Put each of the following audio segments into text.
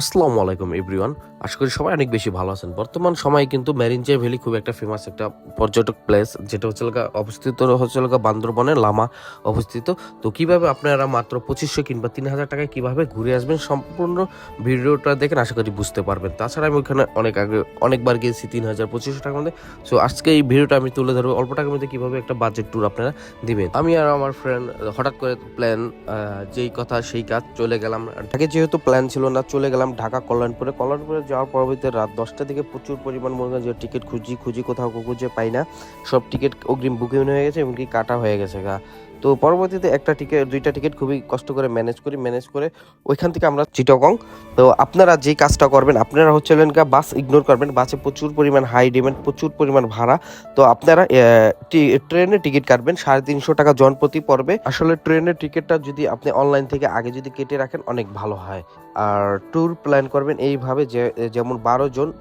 আসসালামু আলাইকুম এভরিওয়ান আশা করি সবাই অনেক বেশি ভালো আছেন। বর্তমান সময়ে কিন্তু মেরিনচে ভ্যালি খুব একটা ফেমাস একটা পর্যটক প্লেস যেটা হচ্ছে অবস্থিত, হচ্ছে বান্দরবনের লামা অবস্থিত। তো কীভাবে আপনারা মাত্র পঁচিশশো কিংবা তিন হাজার টাকায় কীভাবে ঘুরে আসবেন সম্পূর্ণ ভিডিওটা দেখেন, আশা করি বুঝতে পারবেন। তাছাড়া আমি ওখানে অনেক আগে, অনেকবার গিয়েছি তিন হাজার পঁচিশশো টাকার মধ্যে। সো আজকে এই ভিডিওটা আমি তুলে ধরবো অল্প টাকার মধ্যে কীভাবে একটা বাজেট ট্যুর আপনারা দিবেন। আমি আর আমার ফ্রেন্ড হঠাৎ করে প্ল্যান যেই কথা, সেই কাজ চলে গেলাম। ঢাকে যেহেতু প্ল্যান ছিল না, চলে গেলাম। ঢাকা কল্যাণপুরে। কল্যাণপুরে যাওয়ার পরবর্তীতে রাত দশটা থেকে প্রচুর পরিমাণ মনে হয় যে টিকিট খুঁজি খুঁজি কোথাও খুঁজে পাই না, সব টিকিট অগ্রিম বুকিং হয়ে গেছে এমনকি কাটা হয়ে গেছে গা। তো পরবর্তীতে একটা টিকিট দুইটা টিকিট খুবই কষ্ট করে ম্যানেজ করি ম্যানেজ করে ওইখান থেকে আমরা চিটগং। তো আপনারা যেই কাজটা করবেন আপনারা হচ্ছিলেন গা বাস ইগনোর করবেন বাসে প্রচুর পরিমাণ হাই ডিমান্ড প্রচুর পরিমাণ ভাড়া। তো আপনারা আহ, টি- ট্রেনে টিকিট কাটবেন সাড়ে তিনশো টাকা জনপ্রতি পড়বে। আসলে ট্রেনের টিকিটটা যদি আপনি অনলাইন থেকে আগে যদি কেটে রাখেন অনেক ভালো হয়। আর ট্যুর প্ল্যান করবেন এইভাবে যে যেমন বারো জন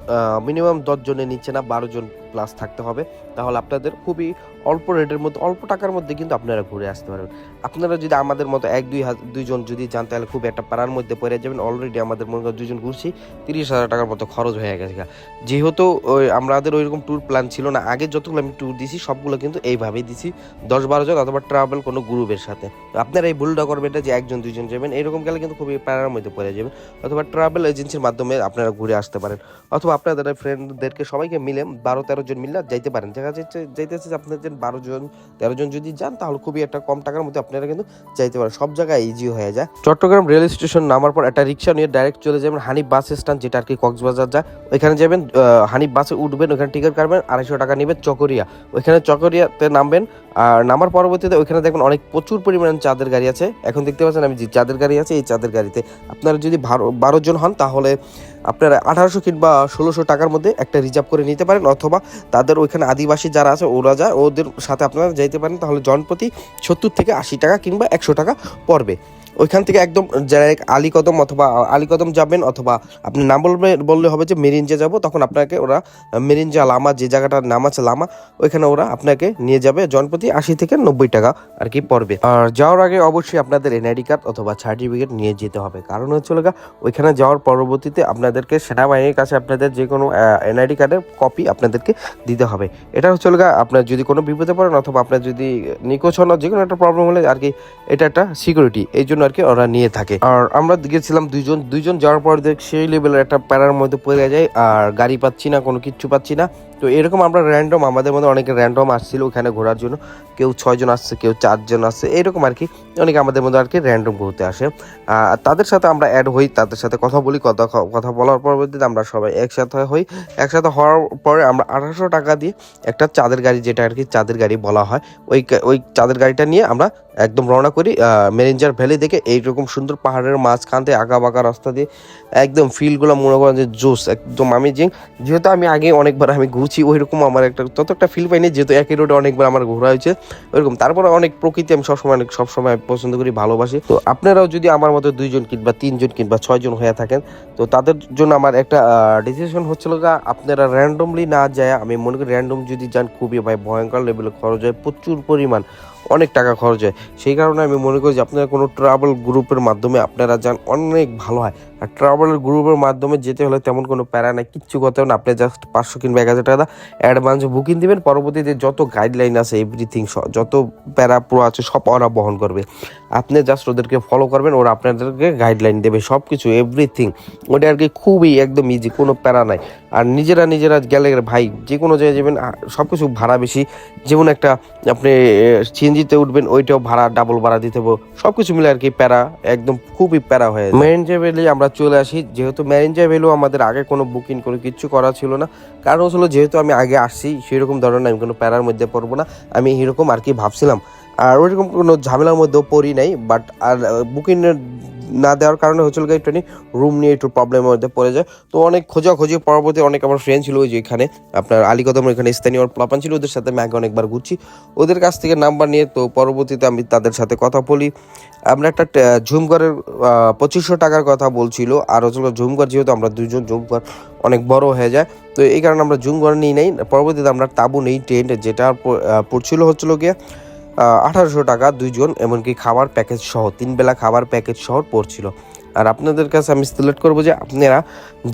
মিনিমাম দশ জনের নিচে না বারো জন প্লাস থাকতে হবে। তাহলে আপনাদের খুবই অল্প রেটের মধ্যে, অল্প টাকার মধ্যে কিন্তু আপনারা ঘুরে আসতে পারবেন। আপনারা যদি আমাদের মতো এক, দুই হাজার দুইজন যদি যান, তাহলে খুব একটা পাড়ার মধ্যে পড়ে যাবেন। অলরেডি আমাদের মনে করেন দুজন ঘুরছি, তিরিশ হাজার টাকার মতো খরচ হয়ে গেছে যেহেতু ওই আমাদের ওইরকম ট্যুর প্ল্যান ছিল না, আগে যতগুলো আমি ট্যুর দিছি, সবগুলো কিন্তু এইভাবেই দিছি। দশ বারো জন অথবা ট্রাভেল কোনো গ্রুপের সাথে। আপনারা এই ভুলটা করবেন না যে একজন, দুইজন যাবেন, এরকম গেলে কিন্তু খুবই প্যারার মধ্যে পড়ে যাবেন। অথবা ট্রাভেল এজেন্সির মাধ্যমে আপনারা ঘুরে আসতে পারেন। অথবা আপনাদের ফ্রেন্ডদেরকে সবাইকে মিলে বারো তেরো জন মিলে যাইতে পারেন। দেখা যাচ্ছে, যাইতেছে যে আপনাদের বারো জন, তেরো জন যদি যান, তাহলে খুবই একটা কম টাকার মধ্যে আপনারা কিন্তু যাইতে পারেন। সব জায়গায় ইজি হয়ে যায়। চট্টগ্রাম রেল স্টেশন নামার পর একটা রিক্সা নিয়ে ডাইরেক্ট চলে যাবেন হানিফ বাস স্ট্যান্ড যেটা আর কি কক্সবাজার যায়। ওইখানে যাবেন হানিফ বাসে উঠবেন ওখানে টিকিট কাটবেন, আড়াইশো টাকা নেবেন চকরিয়া। ওইখানে চকরিয়াতে নামবেন, আর নামার পরবর্তীতে ওইখানে দেখবেন অনেক প্রচুর পরিমাণে চাঁদের গাড়ি আছে। এখন দেখতে পাচ্ছেন আমি যে চাঁদের গাড়ি আছে, এই চাঁদের গাড়িতে আপনারা যদি বারো জন হন, তাহলে আপনারা আঠারোশো কিংবা ষোলোশো টাকার মধ্যে একটা রিজার্ভ করে নিতে পারেন, অথবা তাদের ওইখানে আদিবাসী যারা আছে, ওরা যায় ওদের সাথে আপনারা যাইতে পারেন, তাহলে জনপ্রতি সত্তর থেকে আশি টাকা কিংবা একশো টাকা পড়বে। ওইখান থেকে একদম ডাইরেক্ট আলীকদম অথবা আলীকদম যাবেন অথবা আপনি নাম বলবে, বললে হবে যে মেরিঞ্জা যাব, তখন আপনাকে ওরা মেরিঞ্জা লামা, যে জায়গাটার নাম আছে লামা, ওইখানে ওরা আপনাকে নিয়ে যাবে জনপ্রতি আশি থেকে নব্বই টাকা আর কি পড়বে। আর যাওয়ার আগে অবশ্যই আপনাদের এনআইডি কার্ড অথবা সার্টিফিকেট নিয়ে যেতে হবে। কারণ হচ্ছে ওইখানে যাওয়ার পরবর্তীতে আপনাদেরকে সেনাবাহিনীর কাছে আপনাদের যে কোনো এনআইডি কার্ডের কপি আপনাদেরকে দিতে হবে। এটা হচ্ছে আপনার যদি কোনো বিপদে পড়েন অথবা আপনার যদি নিখোঁজ হন, যে কোনো একটা প্রবলেম হলে আর কি, এটা একটা সিকিউরিটি এই জন্য আর কি ওরা নিয়ে থাকে। আর আমরা গেছিলাম দুইজন দুইজন যাওয়ার পর দেখ সেই লেভেলের একটা প্যারার মধ্যে পড়ে যায়, আর গাড়ি পাচ্ছি না, কোনো কিচ্ছু পাচ্ছি না। তো এরকম আমরা র্যান্ডম আমাদের মধ্যে অনেকে র্যান্ডম আসছিল ওখানে ঘোরার জন্য। কেউ ছয়জন আসছে, কেউ চারজন আসছে, এরকম আর কি। অনেকে আমাদের মধ্যে আর কি র্যান্ডম ঘুরতে আসে। আর তাদের সাথে আমরা অ্যাড হই, তাদের সাথে কথা বলি, কথা কথা বলার পরবর্তীতে আমরা সবাই একসাথে হই। একসাথে হওয়ার পরে আমরা আঠারোশো টাকা দিয়ে একটা চাঁদের গাড়ি, যেটা আর কি চাঁদের গাড়ি বলা হয়, ওই ওই চাঁদের গাড়িটা নিয়ে আমরা একদম রওনা করি মেরেঞ্জার ভ্যালি থেকে এইরকম সুন্দর পাহাড়ের মাঝখান থেকে আঁকা বাঁকা রাস্তা দিয়ে একদম ফিলগুলো মনে করেন যে জোস একদম আমি যে যেহেতু আমি আগে অনেকবার আমি ঘুরছি ওইরকম আমার একটা তত একটা ফিল পাইনি, যেহেতু একই রোডে অনেকবার আমার ঘোরা হয়েছে, ওইরকম। তারপরে অনেক প্রকৃতি আমি সবসময় অনেক সবসময় পছন্দ করি, ভালোবাসি। তো আপনারাও যদি আমার মতো দুইজন কিংবা তিনজন কিংবা ছয়জন হয়ে থাকেন, তো তাদের জন্য আমার একটা ডিসিশন হচ্ছিল আপনারা র্যান্ডমলি না যায়, আমি মনে করি র্যান্ডম যদি যান, খুবই ভাই, ভয়ঙ্কর লেভেলে খরচ হয়, প্রচুর পরিমাণ। অনেক টাকা খরচ হয়। সেই কারণে আমি মনে করি যে আপনারা কোনো ট্রাভেল গ্রুপের মাধ্যমে আপনারা যান অনেক ভালো হয়। আর ট্রাভেল গ্রুপের মাধ্যমে যেতে হলে তেমন কোনো প্যারা নাই, কিচ্ছু কথা না। আপনি জাস্ট পাঁচশো কিংবা এক হাজার টাকা অ্যাডভান্স বুকিং দেবেন, পরবর্তীতে যত গাইডলাইন আছে এভরিথিং যত প্যারা পুরো আছে, সব ওরা বহন করবে। আপনি জাস্ট ওদেরকে ফলো করবেন, ওরা আপনাদেরকে গাইডলাইন দেবে সব কিছু এভরিথিং ওটা আর কি খুবই একদম ইজি কোনো প্যারা নাই। আর নিজেরা নিজেরা গেলে ভাই, যে কোনো জায়গায় যাবেন সব কিছু ভাড়া বেশি। যেমন একটা আপনি সিএনজিতে উঠবেন, ওইটাও ভাড়া ডাবল ভাড়া দিতে হবে। সব কিছু মিলে আর কি প্যারা, একদম খুবই প্যারা হয়ে মেরিনজা ভ্যালি আমরা চলে আসি, যেহেতু মেরিনজা ভ্যালু আমাদের আগে কোনো বুকিং করে কিছু করা ছিল না, কারণ হলো যেহেতু আমি আগে আসছি, সেরকম ধরনের আমি কোনো প্যারার মধ্যে পড়ব না। আমি এরকম আর কি ভাবছিলাম। আর ওইরকম কোনো ঝামেলার মধ্যেও পড়ি নাই বাট আর বুকিং না দেওয়ার কারণে হচ্ছিল কি একটু রুম নিয়ে একটু প্রবলেমের মধ্যে পড়ে যায়। তো অনেক খোঁজাখুঁজি পরবর্তী অনেক আমার ফ্রেন্ড ছিল ওই যে এখানে, আপনার আলিকদম এখানে স্থানীয় প্লাপান ছিল, ওদের সাথে আমি আগে অনেকবার ঘুরছি। ওদের কাছ থেকে নাম্বার নিয়ে তো পরবর্তীতে আমি তাদের সাথে কথা বলি। আমরা একটা ঝুমঘরের পঁচিশশো টাকার কথা বলছিল, আর হচ্ছিল ঝুমঘর যেহেতু আমরা দুজন ঝুমঘর অনেক বড় হয়ে যায়। তো এই কারণে আমরা ঝুমঘর নিই নাই। পরবর্তীতে আমরা তাবু নেই, টেন্ট যেটা পড়ছিল হচ্ছিল গিয়ে আঠারোশো টাকা দুইজন এমনকি খাবার প্যাকেজ সহ তিন বেলা খাবার প্যাকেজ সহ পড়ছিল। আর আপনাদের কাছে আমি সিলেক্ট করব যে আপনারা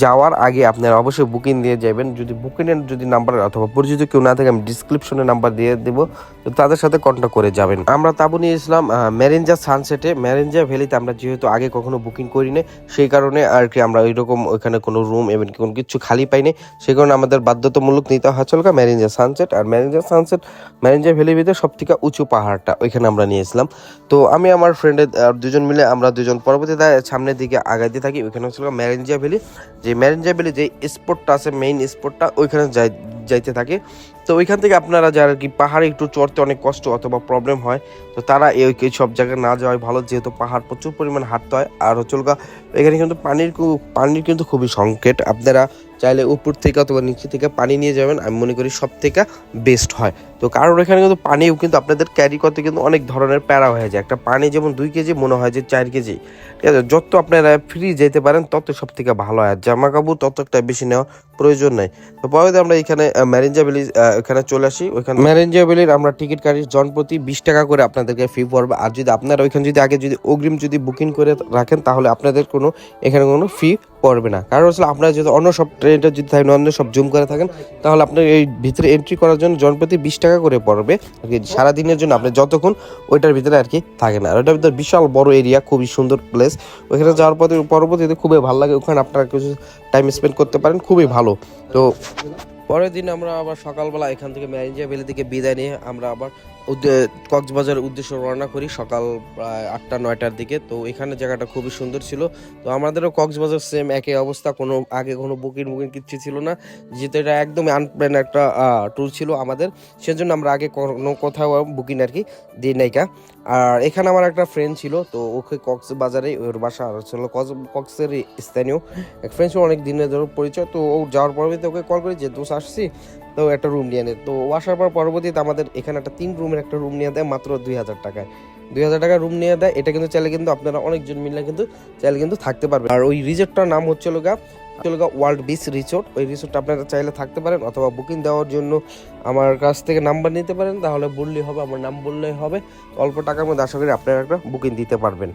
যাওয়ার আগে আপনারা অবশ্যই বুকিং দিয়ে যাবেন। যদি বুকিংয়ের যদি নাম্বার অথবা পরিচিত কেউ না থাকে, আমি ডিসক্রিপশনে নাম্বার দিয়ে দেবো। তো তাদের সাথে কন্ট্যাক্ট করে যাবেন। আমরা তাবু নিয়েছিলাম ম্যারেঞ্জা সানসেটে ম্যারেঞ্জা ভ্যালিতে আমরা যেহেতু আগে কখনো বুকিং করিনি, সেই কারণে আর কি আমরা ওইরকম ওইখানে কোনো রুম এবং কোনো কিছু খালি পাইনি। সেই কারণে আমাদের বাধ্যতামূলক নিতে হয় চলকা ম্যারেঞ্জা সানসেট আর ম্যারেঞ্জা সানসেট ম্যারেঞ্জা ভ্যালির ভিতরে সব থেকে উঁচু পাহাড়টা, ওইখানে আমরা নিয়েছিলাম তো আমি আমার ফ্রেন্ডের দুজন মিলে আমরা দুজন পরবর্তীতে সামনের দিকে আগাইতে থাকি, ওইখানে হচ্ছিল ম্যারেঞ্জিয়া ভ্যালি। যে ম্যারেঞ্জিয়া ভ্যালি যে স্পটটা আছে মেইন স্পটটা ওইখানে যাই যাইতে থাকে। তো ওইখান থেকে আপনারা যারা কি পাহাড়ে একটু চড়তে অনেক কষ্ট অথবা প্রবলেম হয়, তো তারা এই সব জায়গায় না যাওয়াই ভালো। যেহেতু পাহাড় প্রচুর পরিমাণ হাঁটতে হয়। আর হচ্ছে এখানে কিন্তু পানির পানির কিন্তু খুবই সংকেট আপনারা চাইলে উপর থেকে অথবা নিচে থেকে পানি নিয়ে যাবেন। আমি মনে করি সব থেকে বেস্ট হয়। তো কারণ এখানে কিন্তু পানিও কিন্তু আপনাদের ক্যারি করতে কিন্তু অনেক ধরনের প্যারা হয়ে যায়। একটা পানি যেমন দুই কেজি, মনে হয় যে চার কেজি। ঠিক আছে? যত আপনারা ফ্রি যেতে পারেন, তত সব থেকে ভালো হয়। জামা কাপড় তত একটা বেশি নেওয়া প্রয়োজন নেই। তো পরে আমরা এখানে ম্যারেঞ্জা এখানে চলে আসি, ওইখানে ম্যারেঞ্জা ভ্যালির আমরা টিকিট কাটি জন প্রতি বিশ টাকা করে আপনাদেরকে ফি পড়বে। আর যদি আপনারা ওইখানে যদি আগে যদি অগ্রিম যদি বুকিং করে রাখেন, তাহলে আপনাদের কোনো এখানে কোনো ফি পড়বে না। কারণ আসলে আপনারা যদি অন্য সব ট্রেনটা যদি থাকেন, অন্য সব জুম করে থাকেন, তাহলে আপনার এই ভিতরে এন্ট্রি করার জন্য জনপ্রতি বিশ টাকা করে পড়বে। আর কি সারাদিনের জন্য আপনি যতক্ষণ ওইটার ভিতরে আর কি থাকেন আর ওইটার ভিতরে বিশাল বড় এরিয়া খুবই সুন্দর প্লেস ওইখানে যাওয়ার পরে পরবর্তীতে খুবই ভালো লাগে। ওখানে আপনারা কিছু টাইম স্পেন্ড করতে পারেন, খুবই ভালো। তো পরের দিন আমরা আবার সকালবেলা এখান থেকে ম্যারেঞ্জিয়া ভ্যালি থেকে বিদায় নিয়ে আমরা আবার কক্সবাজারের উদ্দেশ্যে রওনা করি সকাল প্রায় আটটা, নয়টার দিকে। তো এখানে জায়গাটা খুবই সুন্দর ছিল। তো আমাদেরও কক্সবাজার সেম একই অবস্থা। কোনো, আগে কোনো বুকিং বুকিং কিচ্ছু ছিল না। যেহেতু এটা একদম আনপ্ল্যান একটা ট্যুর ছিল আমাদের। সেজন্য আমরা আগে কোনো কোথাও বুকিং আর কি দিই নাইকা আর এখানে আমার একটা ফ্রেন্ড ছিল। তো ওকে কক্সবাজারে, ওর বাসা আর ছিল কক্সের স্থানীয়। এক ফ্রেন্ড ছিল, অনেক দিনের ধরে পরিচয়। তো ও যাওয়ার পরবর্তীতে ওকে কল করি যে দোষ আসছি। তো একটা রুম নিয়ে নে। তো ও আসার পর পরবর্তীতে আমাদের এখানে একটা তিন রুমের একটা রুম নিয়ে দেয় মাত্র দুই হাজার টাকায়। দুই হাজার টাকা রুম নিয়ে দেয়, এটা কিন্তু চাইলে কিন্তু আপনারা অনেকজন মিললে কিন্তু, চাইলে কিন্তু থাকতে পারবেন। আর ওই রিসোর্টটার নাম হচ্ছে লোগা চলগা ওয়ার্ল্ড বিচ রিসোর্ট ওই রিসোর্টটা আপনারা চাইলে থাকতে পারেন অথবা বুকিং দেওয়ার জন্য আমার কাছ থেকে নাম্বার নিতে পারেন। তাহলে বললেই হবে, আমার নাম বললেই হবে। অল্প টাকার মধ্যে আশা করি আপনারা একটা বুকিং দিতে পারবেন।